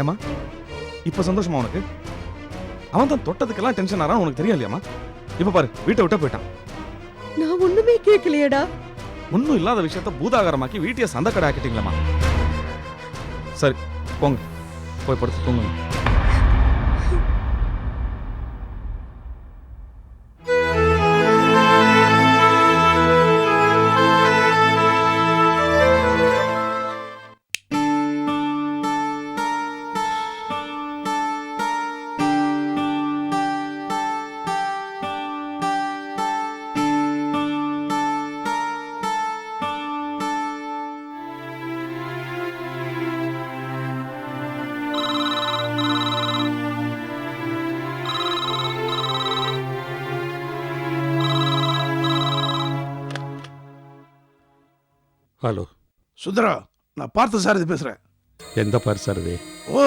ஏமா இப்ப சந்தோஷமா உனக்கு? அவன் தான் தொட்டதுக்கெல்லாம் டென்ஷன் ஆறான் உனக்கு தெரியும் இல்லையாமா இப்ப பாரு வீட்டை விட்ட போயிட்டான். நான் ஒண்ணுமே கேட்கலையேடா. ஒன்றும் இல்லாத விஷயத்த பூதாகரமாக்கி வீட்டையே சந்தக்கடை ஆக்கிட்டீங்களேம்மா. சரி போங்க. போய் படுத்து தூங்குங்க. சுந்தரா நான் பார்த்த சார் இது பேசுறேன். எந்த பார் சார் இது? ஓ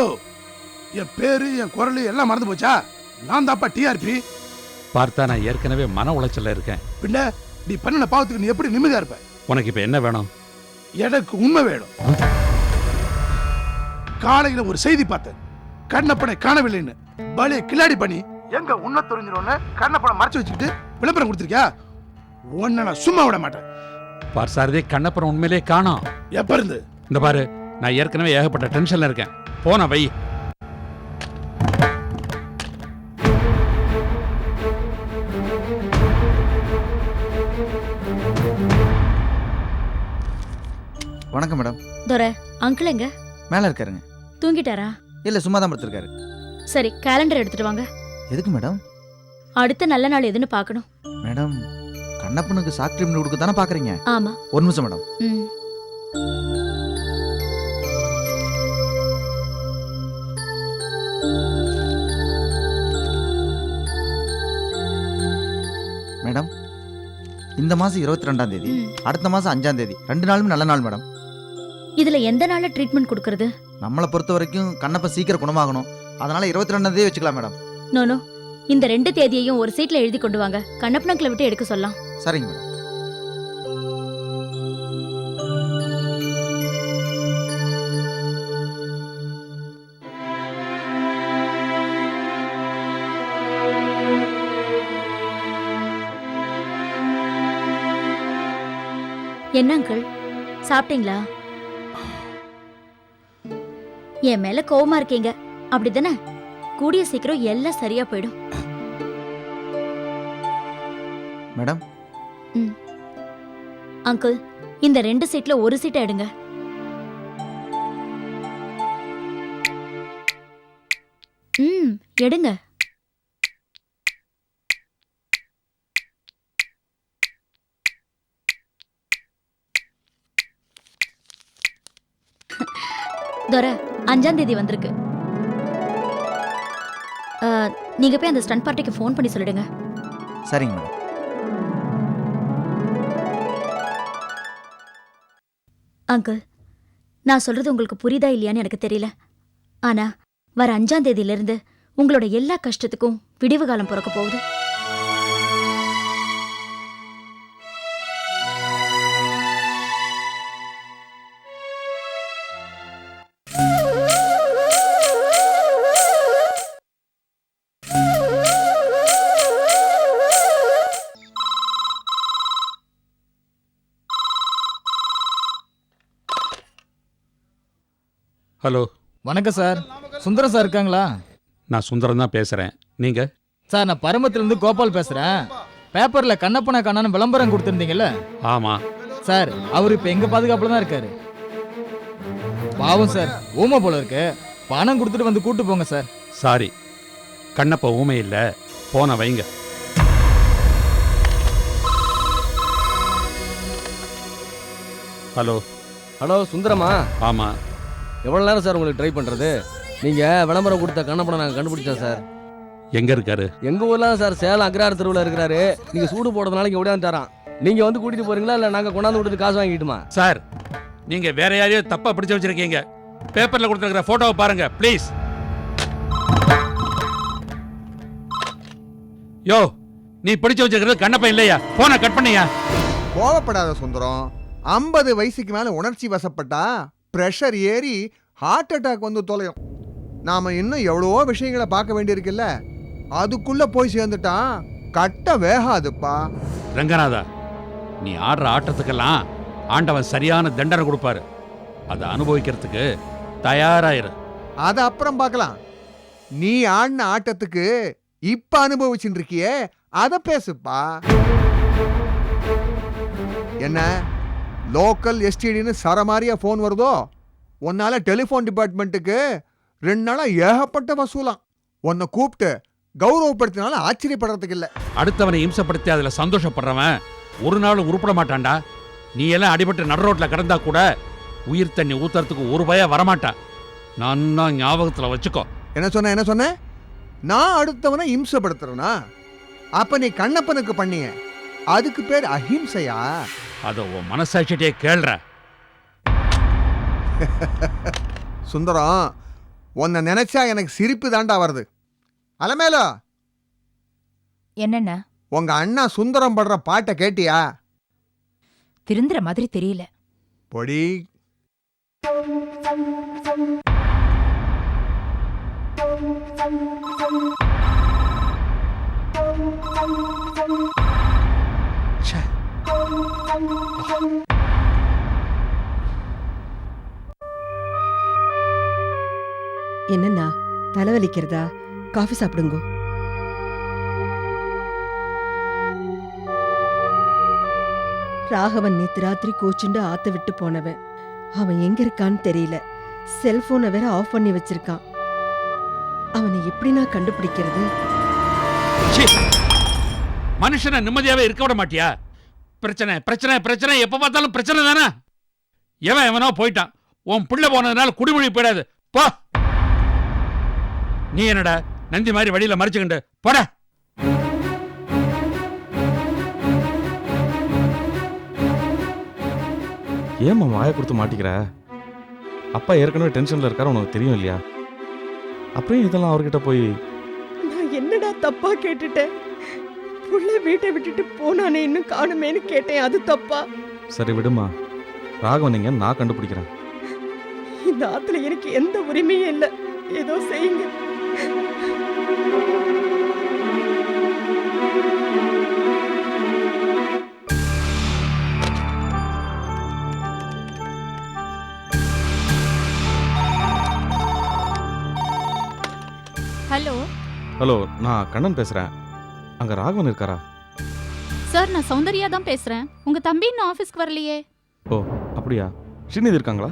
என் பேரு என் குரல் எல்லாம் மறந்து போச்சா? நான் தான்ப்பா டிஆர்பி பார்த்தா நான் ஏற்கனவே மன உளைச்சல்ல இருக்கேன். பின்ன நீ பண்ணின பாவத்துக்கு நீ எப்படி நிம்மதியா இருப்ப? உனக்கு இப்போ என்ன வேணும்? எனக்கு உண்மை வேணும். காலையில ஒரு செய்தி பார்த்தேன். கண்ணப்பனை காணவில்லைன்னு. பலே கில்லாடி பண்ணி எங்க உன்ன தெரிஞ்சிரும்னு கண்ணப்பனை மறைச்சு வச்சுக்கிட்டு விளம்பரம் கொடுத்துருக்கியா? உன்னை நான் சும்மா விட மாட்டேன். பார் சாரதே கண்ணப்புறம் உண்மையிலே காணோம் எப்ப இருந்து? இந்த பாரு நான் ஏற்கனவே ஏகப்பட்ட டென்ஷன்ல இருக்கேன். போன வை. வணக்கம் மேடம். துரை அங்கிள் எங்க? மேலே இருக்காருங்க. தூங்கிட்டாரா? இல்லை சும்மா தான் படுத்திருக்காரு. சரி கேலண்டர் எடுத்துட்டு வாங்க. எதுக்கு மேடம்? அடுத்த நல்ல நாள் எதுன்னு பார்க்கணும். மேடம் கண்ணப்பனுக்கு சாக் ட்ரீட்மெண்ட் கொடுக்க தானே பார்க்குறீங்க ஆமா. ஒரு நிமிஷம் மேடம். மேடம் இந்த மாதம் இருபத்தி ரெண்டாம் தேதி. அடுத்த மாதம் அஞ்சாம் தேதி. ரெண்டு நாளுமே நல்ல நாள் மேடம். இதுல எந்த நாள்ல ட்ரீட்மெண்ட் கொடுக்கறது? நம்மளை பொறுத்த வரைக்கும் கண்ணப்பன் சீக்கிரம் குணமாகணும். அதனால இருபத்தி ரெண்டாம் தேதி வச்சுக்கலாம் மேடம். நோனோ இந்த ரெண்டு தேதியையும் ஒரு சீட்ல எழுதி கொண்டு வாங்க. கண்ணப்பனக்கில் விட்டு எடுக்க சொல்லலாம். சரிங்க மேடம். என்ன அங்கிள் சாப்பிட்டீங்களா? என் மேல கோவமா இருக்கீங்க. அப்படிதானே? கூடிய சீக்கிரம் எல்லாம் சரியா போயிடும். மேடம் அங்கிள் இந்த ரெண்டு சீட்ல ஒரு சீட்டை எடுங்க. ம் எடுங்க. துரை அஞ்சாம் தேதி வந்திருக்கு. நீங்க போய் அந்த ஸ்டன் பார்ட்டிக்கு ஃபோன் பண்ணி சொல்லிடுங்க. சரிங்க மேடம். அங்கிள் நான் சொல்றது உங்களுக்கு புரியுதா இல்லையான்னு எனக்கு தெரியல. ஆனா வர அஞ்சாம் தேதியிலிருந்து உங்களோட எல்லா கஷ்டத்துக்கும் விடிவு காலம் பிறக்க போகுது. ஹலோ. வணக்கம் சார். சுந்தரம் சார் இருக்காங்களா? நான் சுந்தரம் தான் பேசுறேன். நீங்க? சார் நான் பரமத்திலிருந்து கோபால் பேசுறேன். பேப்பர்ல கண்ணப்பன கண்ணன் விளம்பரம் கொடுத்துருந்தீங்கல்ல? ஆமா. சார் அவர் இப்ப எங்க பாதுகாப்புல தான் இருக்காரு. பாவம் சார் ஊமை போல இருக்கு. பணம் கொடுத்துட்டு வந்து கூட்டு போங்க சார். சாரி. கண்ணப்ப ஊமை இல்ல. போன வைங்க. ஹலோ. ஹலோ சுந்தரமா ஆமா. எவ்வளோ நேரம் சார் உங்களுக்கு ட்ரை பண்ணுறது நீங்கள் விளம்பரம் கொடுத்த கண்ணப்படம் நாங்கள் கண்டுபிடிச்சோம் சார். எங்க இருக்காரு? எங்கள் ஊரில் தான் சார் சேலம் அக்ரார் தெருவில் இருக்கிறாரு. நீங்கள் சூடு போடுறதுனால இங்கே ஓடியாந்து தரான் நீங்கள் வந்து கூட்டிகிட்டு போகிறீங்களா இல்லை நாங்கள் கொண்டாந்து விட்டுட்டு காசு வாங்கிட்டுமா சார் நீங்க வேற யாரையோ தப்பா பிடிச்சு வச்சிருக்கீங்க. பேப்பர்ல கொடுத்துருக்கிற போட்டோவை பாருங்க ப்ளீஸ் யோ நீ பிடிச்சு வச்சிருக்கிறது கண்ணப்பன் இல்லையா? போனை கட் பண்ணியா? கோவப்படாத சுந்தரம். ஐம்பது வயசுக்கு மேல உணர்ச்சி வசப்பட்டா பிரஷர் ஏறி ஹார்ட் அட்டாக் வந்து தொலையும். நாம இன்னும் எவ்வளவோ விஷயங்களை பார்க்க வேண்டியிருக்குல்ல? அதுக்குள்ள போய் சேர்ந்துட்டான். கட்ட வேகாதுப்பா. ரங்கநாதா நீ ஆடுற ஆட்டத்துக்கெல்லாம் ஆண்டவன் சரியான தண்டனை கொடுப்பாரு. அதை அனுபவிக்கிறதுக்கு தயாராயிரு. அதை அப்புறம் பார்க்கலாம். நீ ஆடின ஆட்டத்துக்கு இப்ப அனுபவிச்சுட்டு இருக்கியே? அதை பேசுப்பா. என்ன? லோக்கல் எஸ்டிடின்னு சரமாரியா ஃபோன் வருதோ? உன்னால டெலிஃபோன் டிபார்ட்மெண்ட்டுக்கு ரெண்டு நாளா ஏகப்பட்ட வசூலாம். உன்னை கூப்பிட்டு கௌரவப்படுத்தினாலும் ஆச்சரியப்படுறதுக்கு இல்லை. அடுத்தவனை இம்சப்படுத்தி அதுல சந்தோஷப்படுறவன் ஒரு நாள் உருப்பட மாட்டான்டா. நீ எல்லாம் அடிபட்டு நடு ரோட்ல கிடந்தா கூட உயிர் தண்ணி ஊத்துறதுக்கு ஒரு பய வரமாட்டான் நான் ஞாபகத்துல வச்சுக்கோ. என்ன சொன்ன என்ன சொன்ன? நான் அடுத்தவனை இம்சப்படுத்துறேனா? அப்ப நீ கண்ணப்பனுக்கு பண்ணிய. அதுக்கு பேர் அஹிம்சையா? அதை உன் மனசாட்சிட்டே கேள்ற. சுந்தரம் உன்னை நினைச்சா எனக்கு சிரிப்பு தாண்டா வருது. அலமேலோ என்னென்ன? உங்க அண்ணா சுந்தரம் படுற பாட்டை கேட்டியா? திருந்துற மாதிரி தெரியல. பொடி. என்னண்ணா தலைவலிக்கிறதா? காஃபி சாப்பிடுங்க. ராகவன் நேத்து ராத்திரி கோச்சுண்டு ஆத்த விட்டு போனவன். அவன் எங்க இருக்கான்னு தெரியல. செல்போனை வேற ஆஃப் பண்ணி வச்சிருக்கான். அவனை எப்படி நான் கண்டுபிடிக்கிறது மனுஷனை நிம்மதியாவே இருக்க விட மாட்டியா? பிரச்சனை பிரச்சனை பிரச்சனை. எப்ப பார்த்தாலும் பிரச்சனை தானே? எவன் எவனோ போயிட்டான். உன் பிள்ளை போனதுனால குடிமொழி போயிடாது. போ. நீ என்னடா நந்தி மாதிரி வழியில மறிச்சுக்கிண்டு? போட. ஏம்மா வாயை கொடுத்து மாட்டிக்கிற? அப்பா ஏற்கனவே டென்ஷன்ல இருக்காரு உனக்கு தெரியும் இல்லையா? அப்புறம் இதெல்லாம் அவர்கிட்ட போய் நான் என்னடா தப்பா கேட்டுட்டேன்? புள்ள வீட்டை விட்டுட்டு போனானே இன்னும் காணுமேன்னு கேட்டேன். அது தப்பா? சரி விடுமா. ராகவன் நீங்க நான் கண்டுபிடிக்கிறேன். இந்த ஆத்துல எனக்கு எந்த உரிமையும் இல்லை. ஏதோ செய்யுங்க. ஹலோ. ஹலோ நான் கண்ணன் பேசுறேன். அங்க ராகவன் இருக்காரா? சார் நான் சௌந்தர்யா தான் பேசுறேன். உங்க தம்பி இன்னும் ஆஃபீஸ்க்கு வரலையே. ஓ அப்படியா? ஸ்ரீநிதி இருக்காங்களா?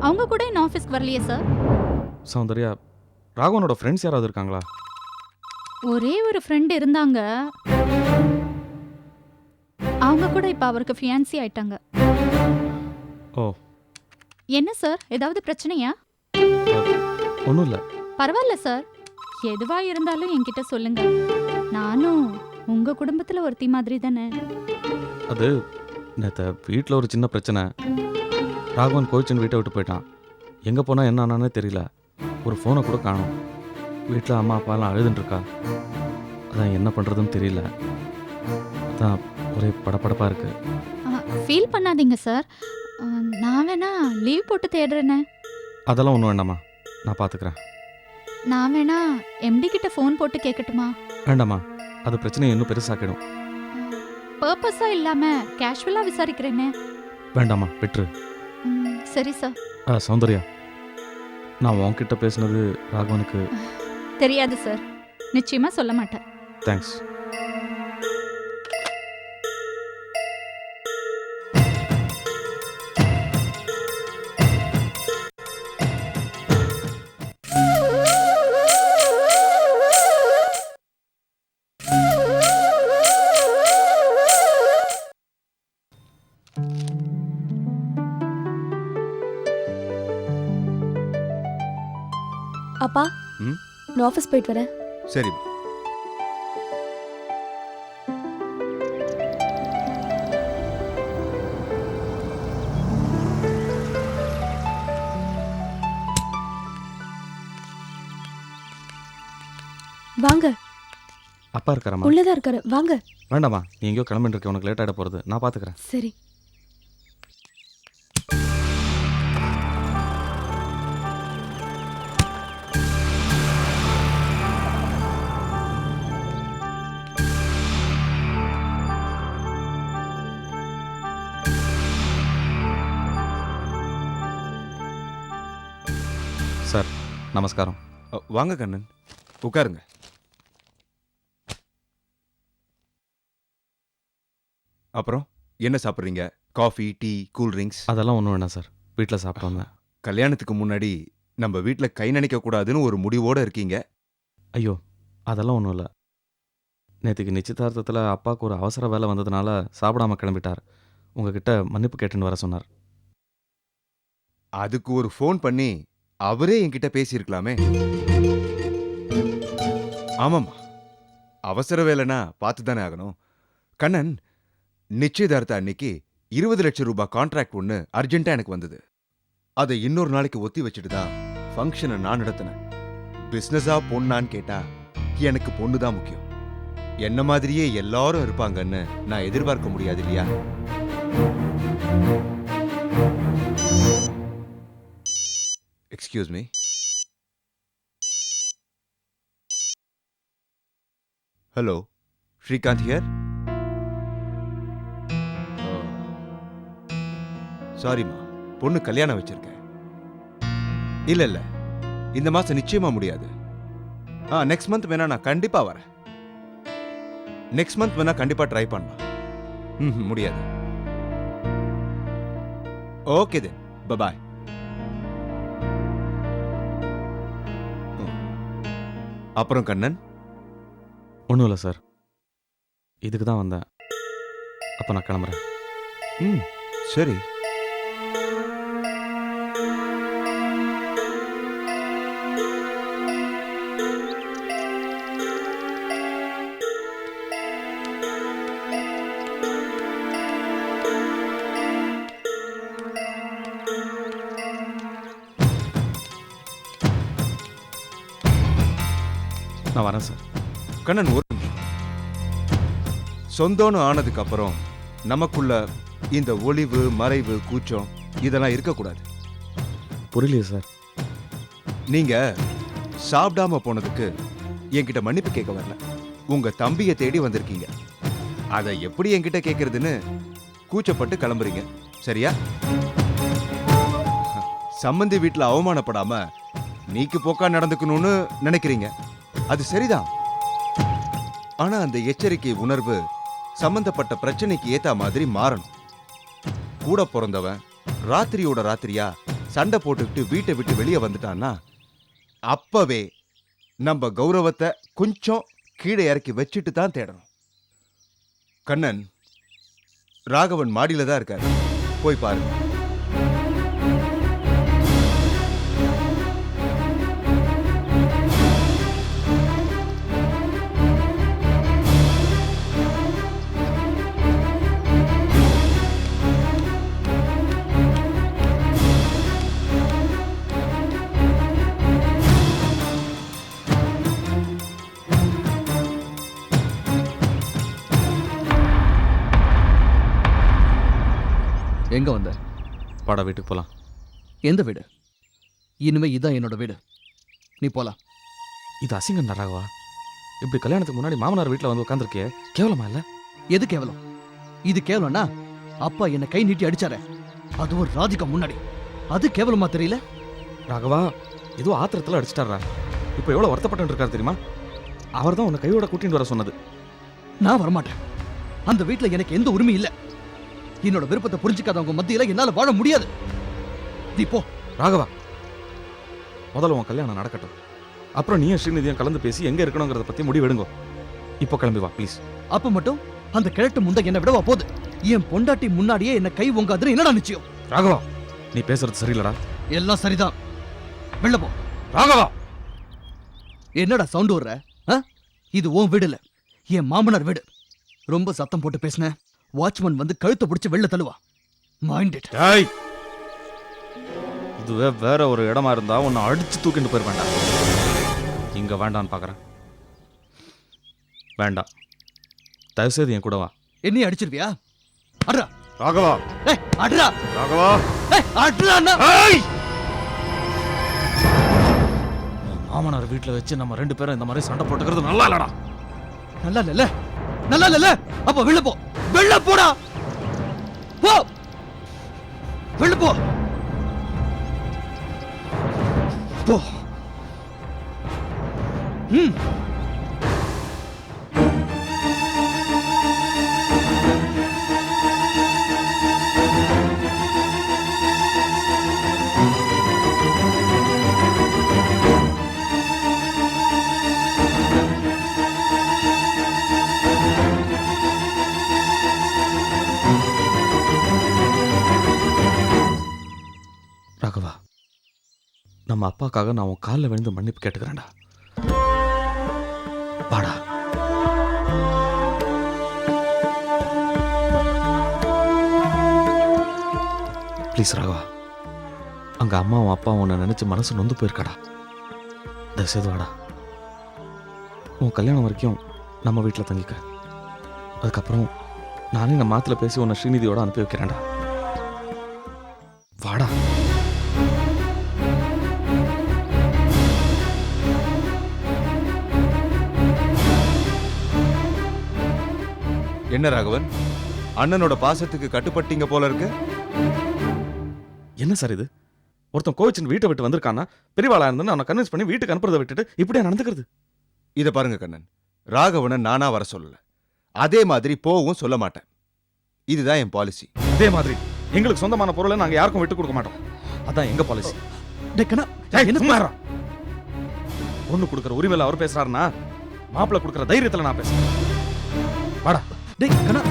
அவங்க கூட இன்னும் ஆஃபீஸ்க்கு வரலையே சார். சௌந்தர்யா ராகவனோட ஃப்ரெண்ட்ஸ் யாராவது இருக்காங்களா? ஒரே ஒரு ஃப்ரெண்ட் இருந்தாங்க. அவங்க கூட இப்ப அவருக்கு ஃபியான்சி ஆயிட்டாங்க. ஓ. என்ன சார்? ஏதாவது பிரச்சனையா? ஒன்றும் இல்லை. பரவாயில்ல சார். எதுவா இருந்தாலும் என்கிட்ட சொல்லுங்க. நானும் உங்க குடும்பத்துல ஒருத்தி மாதிரி தானே. அது நேற்று வீட்டில் ஒரு சின்ன பிரச்சனை. ராகவன் கோவிச்சன் வீட்டை விட்டு போயிட்டான். எங்கே போனால் என்ன ஆனானே தெரியல. ஒரு ஃபோனை கூட காணோம். வீட்டில் அம்மா அப்பாலாம் அழுதுன்னு இருக்கா. அதான் என்ன பண்ணுறதுன்னு தெரியல. அதான் ஒரே படபடப்பாக இருக்கு. ஃபீல் பண்ணாதீங்க சார் நான் வேணா லீவ் போட்டு தேடுறேனே. அதெல்லாம் ஒன்றும் வேண்டாம்மா. நான் பார்த்துக்கிறேன் நான் வேணா எம்டி கிட்ட ஃபோன் போட்டு கேட்கட்டுமா வேண்டாம்மா. அது பிரச்சனையை இன்னும் பெருசாக்கிடும். பர்பஸா இல்லாம கேஷுவலா விசாரிக்கிறேனே. வேண்டாம்மா விட்டுரு. ம், சரி சார் ஆ, சௌந்தர்யா நான் உன்கிட்ட பேசுனது ராகவனுக்கு தெரியாது சார் நிச்சயமா சொல்ல மாட்டேன். தேங்க்ஸ் அப்பா ம்? நான் ஆஃபீஸ் போயிட்டு வரேன். சரி. வாங்க. அப்பா இருக்காரம்மா. உள்ளதா இருக்காரு. வாங்க. வேண்டாம்மா நீ எங்கேயோ கிளம்பிட்டு இருக்க. உனக்கு லேட் ஆகிட போகிறது நான் பார்த்துக்கிறேன் சரி. நமஸ்காரம். வாங்க கண்ணன். உட்காருங்க. அப்புறம் என்ன சாப்பிட்றீங்க? Coffee tea cool drinks? அதெல்லாம் ஒன்றும் வேணாம் சார். வீட்டில் சாப்பிட்டு வந்தேன் கல்யாணத்துக்கு முன்னாடி நம்ம வீட்டில் கை நினைக்க கூடாதுன்னு ஒரு முடிவோட இருக்கீங்க. ஐயோ அதெல்லாம் ஒன்றும் இல்லை. நேற்றுக்கு நிச்சயதார்த்தத்தில் அப்பாவுக்கு ஒரு அவசர வேலை வந்ததுனால சாப்பிடாம கிளம்பிட்டார். உங்ககிட்ட மன்னிப்பு கேட்டுன்னு வர சொன்னார். அதுக்கு ஒரு ஃபோன் பண்ணி அவரே என்கிட்ட பேசியிருக்கலாமே. ஆமாம்மா. அவசர வேலைனா பார்த்து தானே ஆகணும். கண்ணன் நிச்சயதார்த்த அன்னைக்கு இருபது லட்சம் ரூபாய் கான்ட்ராக்ட் ஒன்று அர்ஜென்ட்டாக எனக்கு வந்தது. அதை இன்னொரு நாளைக்கு ஒத்தி வச்சுட்டு தான் ஃபங்க்ஷனை நான் நடத்தினேன். பிஸ்னஸாக பொண்ணான்னு கேட்டா எனக்கு பொண்ணு தான் முக்கியம். என்ன மாதிரியே எல்லாரும் இருப்பாங்கன்னு நான் எதிர்பார்க்க முடியாது இல்லையா? Excuse me hello Srikanth here சாரிம்மா பொண்ணு கல்யாணம் வச்சிருக்கேன். இல்ல இல்ல இந்த மாசம் நிச்சயமா முடியாது. ஆ நெக்ஸ்ட் மந்த் வேணா நான் கண்டிப்பா வரேன். நெக்ஸ்ட் மந்த் வேணா கண்டிப்பா ட்ரை பண்ணலாம் ம் முடியாது. ஓகே தென் பபாய் அப்புறம் கண்ணன்? ஒன்றும் இல்லை சார். இதுக்கு தான் வந்தேன். அப்போ நான் கிளம்புறேன். ம் சரி. வரேன் சார். கண்ணன் ஒரு. சொந்தம்னு ஆனதுக்கு அப்புறம் நமக்குள்ள இந்த ஒளிவு மறைவு கூச்சம் இதெல்லாம் இருக்கக்கூடாது. புரியலையே சார். நீங்க சாப்பிடாம போனதுக்கு என்கிட்ட மன்னிப்பு கேட்க வரல. உங்க தம்பியை தேடி வந்திருக்கீங்க. அதை எப்படி என்கிட்ட கேட்கறதுன்னு கூச்சப்பட்டு கிளம்புறீங்க. சரியா? சம்மந்தி வீட்டுல அவமானப்படாம நீக்கு போக்கா நடந்துக்கணும்னு நினைக்கிறீங்க. அது சரிதான். ஆனா அந்த எச்சரிக்கை உணர்வு சம்பந்தப்பட்ட பிரச்சனைக்கு ஏத்த மாதிரி மாறணும். கூட பிறந்தவன் ராத்திரியோட ராத்திரியா சண்டை போட்டுக்கிட்டு வீட்டை விட்டு வெளியே வந்துட்டான்னா அப்பவே நம்ம கௌரவத்தை கொஞ்சம் கீழே இறக்கி வச்சுட்டு தான் தேடணும். கண்ணன் ராகவன் மாடியில தான் இருக்காரு. போய் பாருங்க. எங்க வந்த? பாடா வீட்டுக்கு போகலாம் எந்த வீடு? இனிமே இதான் என்னோட வீடு. நீ போலாம் இது அசிங்கம் ராகவா. இப்படி கல்யாணத்துக்கு முன்னாடி மாமனார் வீட்டில் வந்து உட்காந்துருக்கியே கேவலமா இல்லை? எது கேவலம்? இது கேவலம்னா அப்பா என்னை கை நீட்டி அடிச்சாரே. அதுவும் ராதிகா முன்னாடி. அது கேவலமா தெரியல? ராகவா ஏதோ ஆத்திரத்தில் அடிச்சிட்டாரா. இப்போ எவ்வளோ வருத்தப்பட்டு இருக்காரு தெரியுமா? அவர் தான் உன்னை கையோட கூட்டிட்டு வர சொன்னது. நான் வரமாட்டேன். அந்த வீட்ல எனக்கு எந்த உரிமையும் இல்ல. என்னோட விருப்பத்தை புரிஞ்சுக்காதவங்க மத்தியில என்னால வாழ முடியாது. நீ போ. ராகவா முதல்ல உன் கல்யாணம் நடக்கட்டும். அப்புறம் நீயும் ஸ்ரீநிதியும் கலந்து பேசி எங்கே இருக்கணுங்கிறத பற்றி முடிவெடுங்கோ இப்போ கிளம்பி வா ப்ளீஸ் அப்ப மட்டும் அந்த கிழட்டு முந்த என்ன விடவா போகுது? என் பொண்டாட்டி முன்னாடியே என்ன கை உங்காதுன்னு என்னடா நிச்சயம்? ராகவா நீ பேசுறது சரியில்லடா. எல்லாம் சரிதான். வெளில போ. ராகவா! என்னடா சவுண்ட் வர்ற? இது உன் வீடு இல்ல என் மாமனார் வீடு. ரொம்ப சத்தம் போட்டு பேசின. வாட்ச்மேன் வந்து கழுத்தை பிடிச்சு வெளில தள்ளுவா. மைண்ட் இட் டேய்! இதுவே வேற ஒரு இடமா இருந்தா உன்னை அடிச்சு தூக்கிட்டு போயிருவேண்டா இங்க வேண்டான்னு பார்க்கறேன் வேண்டாம். தயவுசெய்து என் கூட வா. என்னையும் அடிச்சிருவியா? அட்ரா. ராகவா. ஏய் அட்ரா. ராகவா. ஏய் அட்ரா அண்ணா. மாமனார் வீட்டில் வச்சு நம்ம ரெண்டு பேரும் இந்த மாதிரி சண்டை போட்டுக்கிறது நல்லா இல்லடா. நல்லா இல்ல. நல்லா இல்ல அப்ப வெளில போ. வெளில போடா. போ. வெளில போ. போ. ம். நம்ம அப்பாக்காக நான் உன் காலில் விழுந்து மன்னிப்பு கேட்டுக்கிறேன்டா. வாடா. ப்ளீஸ் ராகவா. அங்க அம்மாவும் அப்பாவும் உன்னை நினைச்சு மனசு நொந்து போயிருக்காடா. தயவுசெய்து வாடா. உன் கல்யாணம் வரைக்கும் நம்ம வீட்டில் தங்கிக்க. அதுக்கப்புறம் நானே நம்ம மாத்துல பேசி உன்னை ஸ்ரீநிதியோட அனுப்பி வைக்கிறேன்டா. வாடா. என்ன ராகவன்? அண்ணனோட பாசத்துக்கு கட்டுப்பட்டீங்க போல இருக்கு. என்ன சார் இது? ஒருத்தன் கோவிச்சின் வீட்டை விட்டு வந்திருக்கான்னா பெரியவாளா இருந்து அவனை கன்வின்ஸ் பண்ணி வீட்டுக்கு அனுப்புறதை விட்டுட்டு இப்படியா நடந்துக்கிறது? இத பாருங்க கண்ணன். ராகவனை நானா வர சொல்லல. அதே மாதிரி போவும் சொல்ல மாட்டேன். இதுதான் என் பாலிசி அதே மாதிரி எங்களுக்கு சொந்தமான பொருளை நாங்க யாருக்கும் விட்டு கொடுக்க மாட்டோம். அதான் எங்க பாலிசி டேய் கண்ணா என்ன பொண்ணு கொடுக்குற உரிமையில அவர் பேசுறாருன்னா மாப்பிள்ளை கொடுக்குற தைரியத்துல நான் பேசுறேன். வாடா. டேய் கண்ணா